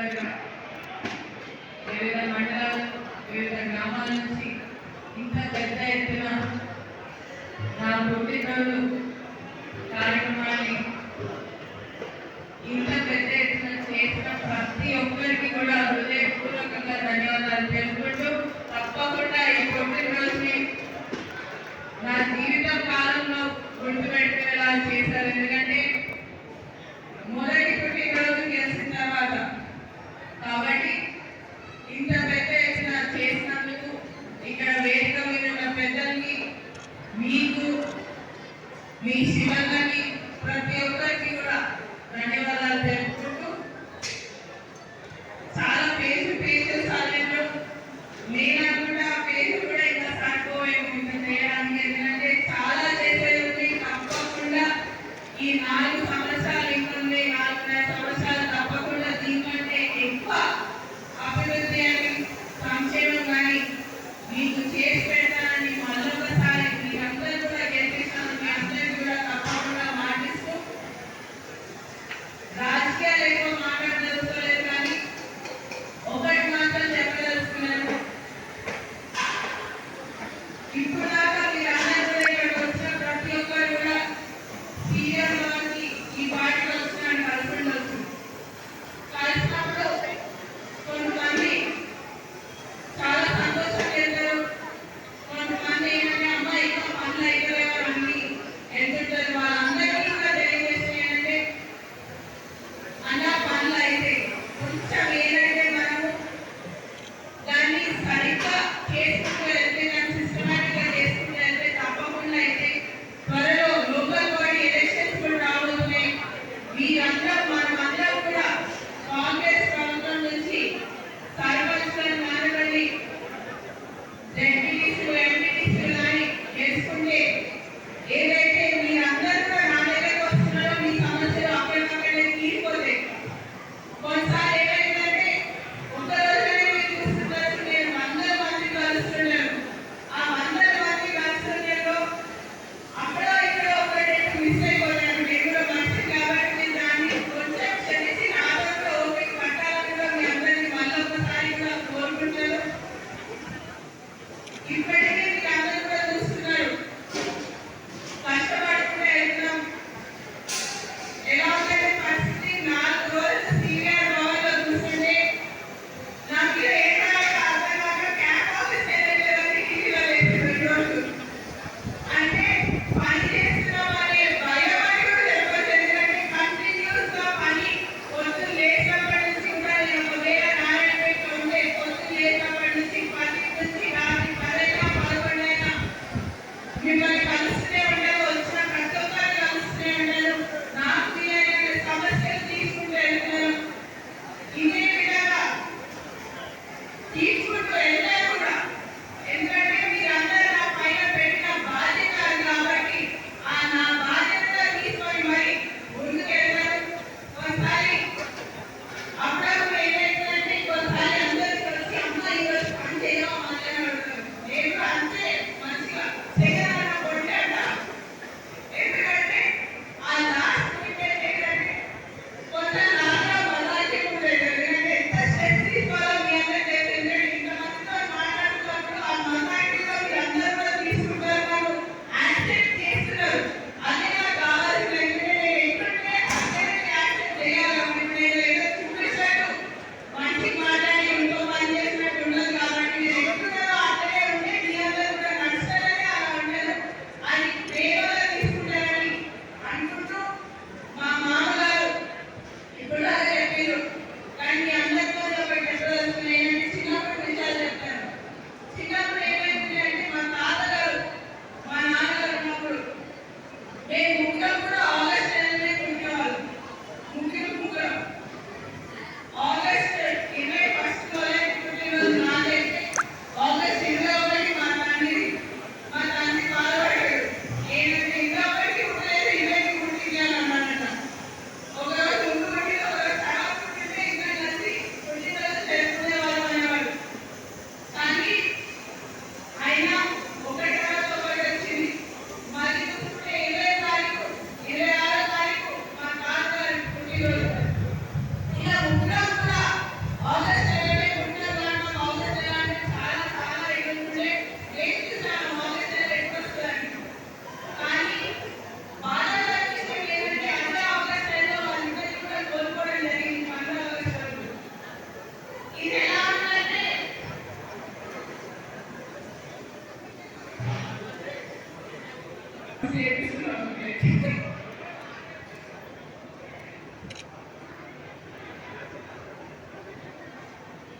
నియోజకవర్గం వివిధ మండలాలు నుంచి ఇంత పెద్ద ఎత్తున నా పుట్టినరోజు కార్యక్రమాన్ని ఇంత పెద్ద ఎత్తున చేసిన ప్రతి ఒక్కరికి కూడా హృదయపూర్వకంగా ధన్యవాదాలు తెలుపుకుంటూ తప్పకుండా ఈ పుట్టినరోజుని నా జీవిత కాలంలో గుర్తుపెట్టుకునేలా చేశారు. ఎందుకంటే మొదటి పుట్టినరోజు గెలిచిన తర్వాత కాబట్టి ఇంత పెద్ద ఎత్తున చేసినందుకు ఇక్కడ వేదిక మీద ఉన్న పెద్దలకి మీకు మీ శివన్నకి ప్రతి ఒక్కరికి కూడా ధన్యవాదాలు తెలుపు రాజకీయాలు ఎక్కువ మాట్లాడుతున్నారు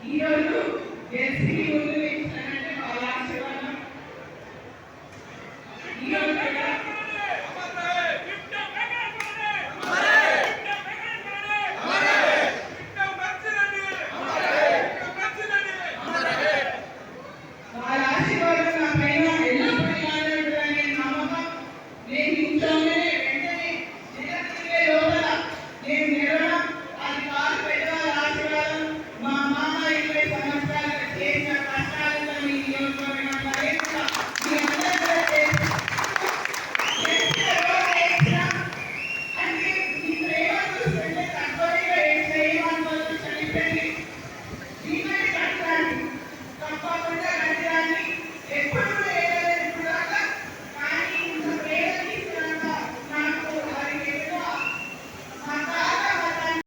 ఈరోజు ఎస్సీ ఉంది